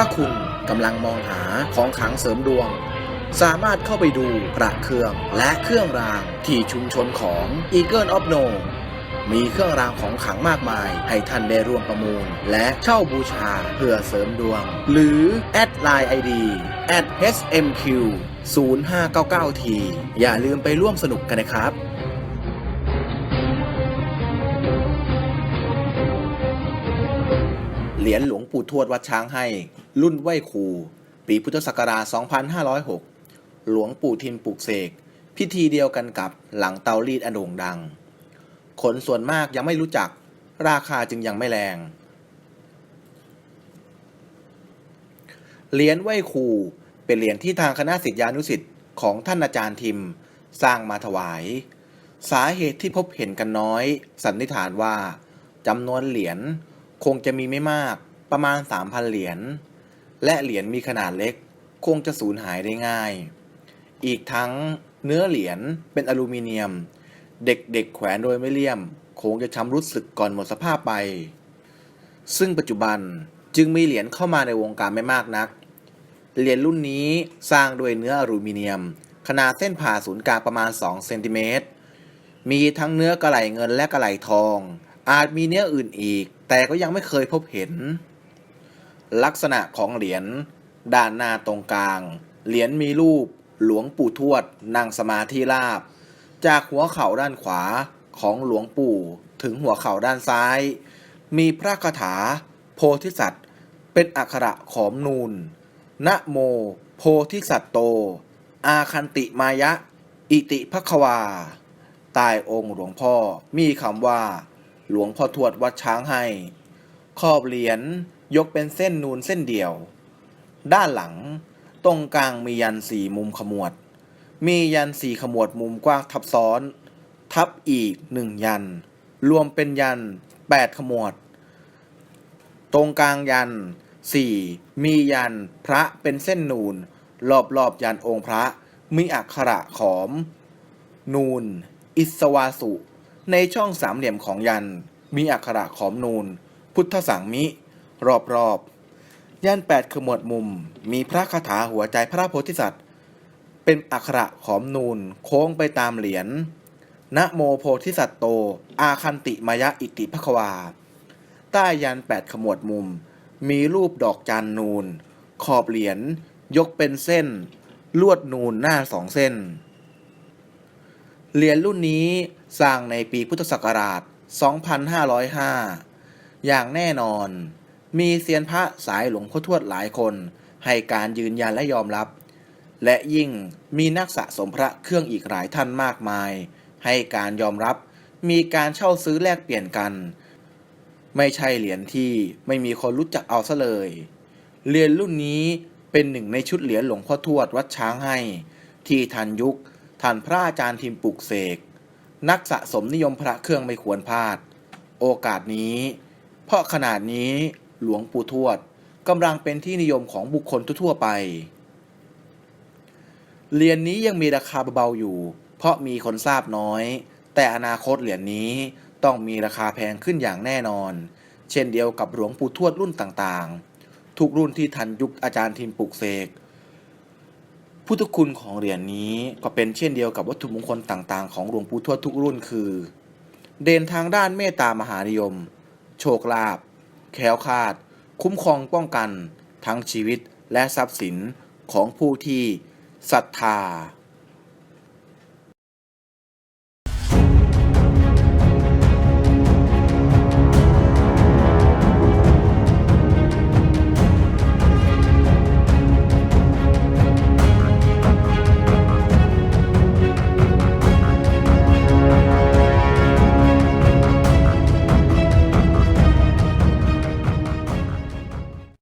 ถ้าคุณกำลังมองหาของขังเสริมดวง สามารถเข้าไปดูพระเครื่องและเครื่องรางที่ชุมชนของ Eagle of No มีเครื่องรางของขังมากมาย ให้ท่านได้ร่วมประมูล และเช่าบูชาเพื่อเสริมดวง หรือแอดไลน์ ID at smq 0599t อย่าลืมไปร่วมสนุกกันนะครับเหรียญหลวงปู่ทวดวัดช้างให้ รุ่นไหวครู ปีพุทธศักราช 2506 หลวงปู่ทิมปลูกเสก พิธีเดียวกันกับหลังเตารีดอนโด่งดัง คนส่วนมากยังไม่รู้จัก ราคาจึงยังไม่แรง เหรียญไหวครูเป็นเหรียญที่ทางคณะศิษยานุศิษย์ของท่านอาจารย์ทิมสร้างมาถวาย สาเหตุที่พบเห็นกันน้อย สันนิษฐานว่าจำนวนเหรียญคงจะมีไม่มากประมาณ 3,000 เหรียญ และเหรียญมีขนาดเล็ก คงจะสูญหายได้ง่าย อีกทั้งเนื้อเหรียญเป็นอลูมิเนียม เด็กๆแขวนโดยไม่เลี่ยม คงจะช้ำรุดสึกก่อนหมดสภาพไป ซึ่งปัจจุบันจึงมีเหรียญเข้ามาในวงการไม่มากนัก เหรียญรุ่นนี้สร้างด้วยเนื้ออลูมิเนียม ขนาดเส้นผ่าศูนย์กลางประมาณ 2 เซนติเมตร มีทั้งเนื้อกระไหลเงินและกระไหลทอง อาจมีเนื้ออื่นอีก แต่ก็ยังไม่เคยพบเห็น ลักษณะของเหรียญด้านหน้าตรงกลาง เหรียญมีรูปหลวงปู่ทวดนั่งสมาธิราบ จากหัวเข่าด้านขวาของหลวงปู่ถึงหัวเข่าด้านซ้าย มีพระคาถา โพธิสัตว์ เป็นอักขระขอมนูนนะโม โพธิสัตโต อาคันติมายะ อิติภควาใต้องค์หลวงพ่อมีคำว่า หลวงพ่อทวดวัดช้างให้ ขอบเหรียญ ยกเป็นเส้นนูนเส้นเดียว ด้านหลัง ตรงกลางมียันสี่มุมขมวด มียันสี่ขมวดมุมกว้างทับซ้อน ทับอีกหนึ่งยัน รวมเป็นยันแปดขมวด ตรงกลางยันสี่มียันพระเป็นเส้นนูน รอบรอบยันองค์พระมีอักขระขอม นูน อิสวาสุ ในช่องสามเหลี่ยมของยัน มีอักขระขอมนูน พุทธสังมิ รอบรอบๆยันแปดขมวดมุม มีพระคาถาหัวใจพระโพธิสัตว์ เป็นอักขระขอมนูนโค้งไปตามเหรียญนะโมโพธิสัตโต อาคันติมายะอิติภควา ใต้ยันแปดขมวดมุม มีรูปดอกจันนูน ขอบเหรียญยกเป็นเส้น ลวดนูนหน้าสองเส้น เหรียญรุ่นนี้สร้างในปีพุทธศักราช 2505 อย่างแน่นอน มีเซียนพระสายหลวงพ่อทวดหลายคน ให้การยืนยันและยอมรับ และยิ่งมีนักสะสมพระเครื่องอีกหลายท่านมากมาย ให้การยอมรับ มีการเช่าซื้อแลกเปลี่ยนกัน ไม่ใช่เหรียญที่ไม่มีคนรู้จักเอาซะเลยเหรียญรุ่นนี้เป็นหนึ่งในชุดเหรียญหลวงพ่อทวดวัดช้างให้ ที่ทันยุคทันพระอาจารย์ทิมปลูกเสก นักสะสมนิยมพระเครื่องไม่ควรพลาด โอกาสนี้ เพราะขนาดนี้ หลวงปู่ทวดกำลังเป็นที่นิยมของบุคคลทั่วไป เหรียญนี้ยังมีราคาเบาๆอยู่ เพราะมีคนทราบน้อย แต่อนาคตเหรียญนี้ต้องมีราคาแพงขึ้นอย่างแน่นอน เช่นเดียวกับหลวงปู่ทวดรุ่นต่างๆ ทุกรุ่นที่ทันยุคอาจารย์ทิมปลูกเสกพุทธคุณของเหรียญนี้ก็เป็นเช่นเดียวกับวัตถุมงคลต่างๆ ของหลวงปู่ทวดทุกรุ่นคือ เด่นทางด้านเมตตามหานิยม โชคลาภ แคล้วคลาด คุ้มครองป้องกัน ทั้งชีวิตและทรัพย์สินของผู้ที่ศรัทธา